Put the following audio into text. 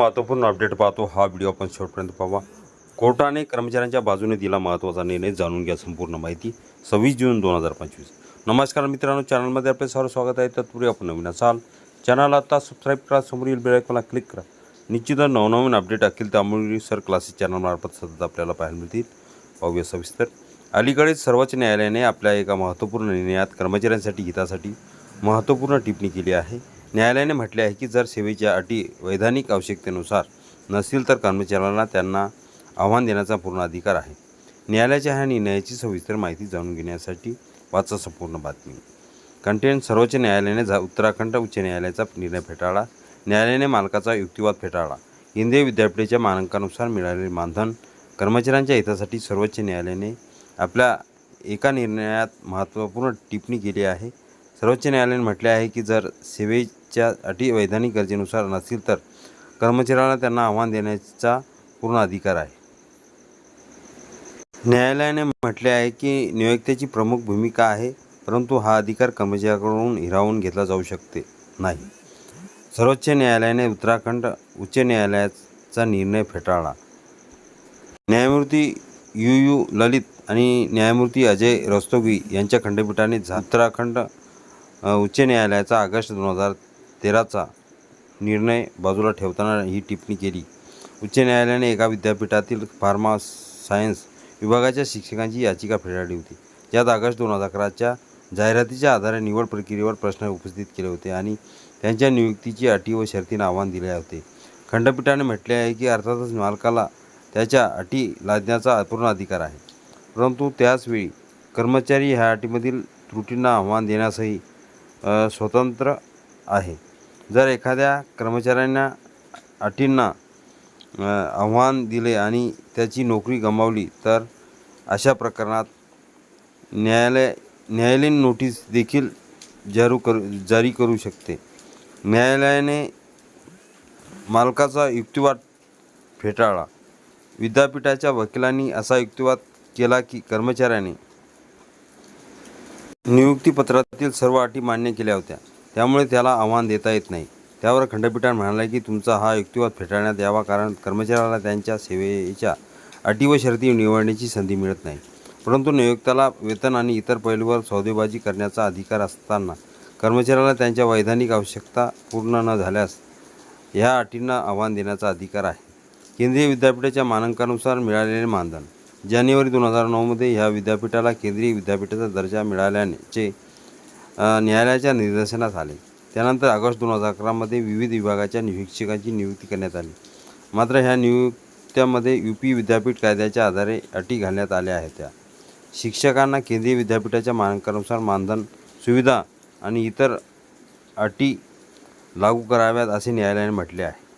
महत्त्वपूर्ण अपडेट पाहतो. हा व्हिडिओ आपण शेवटपर्यंत पाहावा. कोर्टाने कर्मचाऱ्यांच्या बाजूने दिला महत्त्वाचा निर्णय जाणून घ्या संपूर्ण माहिती. सव्वीस जून दोन हजार पंचवीस. नमस्कार मित्रांनो चॅनलमध्ये आपले सर्व स्वागत आहे. तत्पूर्वी आपण नवीन असाल चॅनल आता सबस्क्राईब करा समोरील बेल क्लिक करा. निश्चितच नवनवीन अपडेट असतील त्यामुळे सर क्लासेस चॅनलमार्फत सतत आपल्याला पाहायला मिळतील. पाहूया सविस्तर. अलीकडेच सर्वोच्च न्यायालयाने आपल्या एका महत्त्वपूर्ण निर्णयात कर्मचाऱ्यांसाठी हितासाठी महत्त्वपूर्ण टिप्पणी केली आहे. न्यायालयाने म्हटले आहे की जर सेवेच्या अटी वैधानिक आवश्यकतेनुसार नसतील तर कर्मचाऱ्यांना त्यांना आव्हान देण्याचा पूर्ण अधिकार आहे. न्यायालयाच्या ह्या निर्णयाची सविस्तर माहिती जाणून घेण्यासाठी वाचा संपूर्ण बातमी. कंटेंट सर्वोच्च न्यायालयाने झा उत्तराखंड उच्च न्यायालयाचा निर्णय फेटाळला. न्यायालयाने मालकाचा युक्तिवाद फेटाळला. केंद्रीय विद्यापीठाच्या मानकानुसार मिळालेले मानधन कर्मचाऱ्यांच्या हितासाठी सर्वोच्च न्यायालयाने आपल्या एका निर्णयात महत्त्वपूर्ण टिप्पणी केली आहे. सर्वोच्च न्यायालयाने म्हटले आहे की जर सेवे च्या अटी वैधानिक गरजेनुसार नसतील तर कर्मचाऱ्यांना त्यांना आव्हान देण्याचा पूर्ण अधिकार आहे. न्यायालयाने म्हटले आहे की नियोक्त्याची प्रमुख भूमिका आहे परंतु हा अधिकार कर्मचाऱ्याकडून हिरावून घेतला जाऊ शकते नाही. सर्वोच्च न्यायालयाने उत्तराखंड उच्च न्यायालयाचा निर्णय फेटाळला. न्यायमूर्ती यू यू ललित आणि न्यायमूर्ती अजय रस्तोगी यांच्या खंडपीठाने उत्तराखंड उच्च न्यायालयाचा ऑगस्ट दोन हजार तेराचा निर्णय बाजूला ठेवताना ही टिप्पणी केली. उच्च न्यायालयाने एका विद्यापीठातील फार्मा सायन्स विभागाच्या शिक्षकांची याचिका फेटाळली होती. ज्यात ऑगस्ट दोन हजार अकराच्या जाहिरातीच्या आधारे निवड प्रक्रियेवर प्रश्न उपस्थित केले होते आणि त्यांच्या नियुक्तीची अटी व शर्तींना आव्हान दिले होते. खंडपीठाने म्हटले आहे की अर्थातच मालकाला त्याच्या अटी लादण्याचा अपूर्ण अधिकार आहे. परंतु त्याचवेळी कर्मचारी ह्या अटीमधील त्रुटींना आव्हान देण्यासही स्वतंत्र आहे. जर एखाद्या कर्मचाऱ्यांना अटींना आव्हान दिले आणि त्याची नोकरी गमावली तर अशा प्रकरणात न्यायालय न्यायालयीन नोटीस देखील जारू करू जारी करू शकते. न्यायालयाने मालकाचा युक्तिवाद फेटाळला. विद्यापीठाच्या वकिलांनी असा युक्तिवाद केला की कर्मचाऱ्याने नियुक्तीपत्रातील सर्व अटी मान्य केल्या होत्या. त्यामुळे त्याला आव्हान देता येत नाही. त्यावर खंडपीठाने म्हणाले की तुमचा हा युक्तिवाद फेटाळण्यात यावा कारण कर्मचाऱ्याला त्यांच्या सेवेच्या अटी व शर्ती निवडण्याची संधी मिळत नाही. परंतु नियोक्त्याला वेतन आणि इतर पैलूवर सौदेबाजी करण्याचा अधिकार असताना कर्मचाऱ्याला त्यांच्या वैधानिक आवश्यकता पूर्ण न झाल्यास ह्या अटींना आव्हान देण्याचा अधिकार आहे. केंद्रीय विद्यापीठाच्या मानांकानुसार मिळालेले मानधन. जानेवारी दोन हजार नऊमध्ये ह्या विद्यापीठाला केंद्रीय विद्यापीठाचा दर्जा मिळाल्याचे न्यायालयाच्या निदर्शनास आले. त्यानंतर ऑगस्ट दोन हजार अकरामध्ये विविध विभागाच्या निरीक्षकांची नियुक्ती करण्यात आली. मात्र ह्या नियुक्त्यामध्ये यू पी विद्यापीठ कायद्याच्या आधारे अटी घालण्यात आल्या आहेत त्या शिक्षकांना केंद्रीय विद्यापीठाच्या मानकानुसार मानधन सुविधा आणि इतर अटी लागू कराव्यात असे न्यायालयाने म्हटले आहे.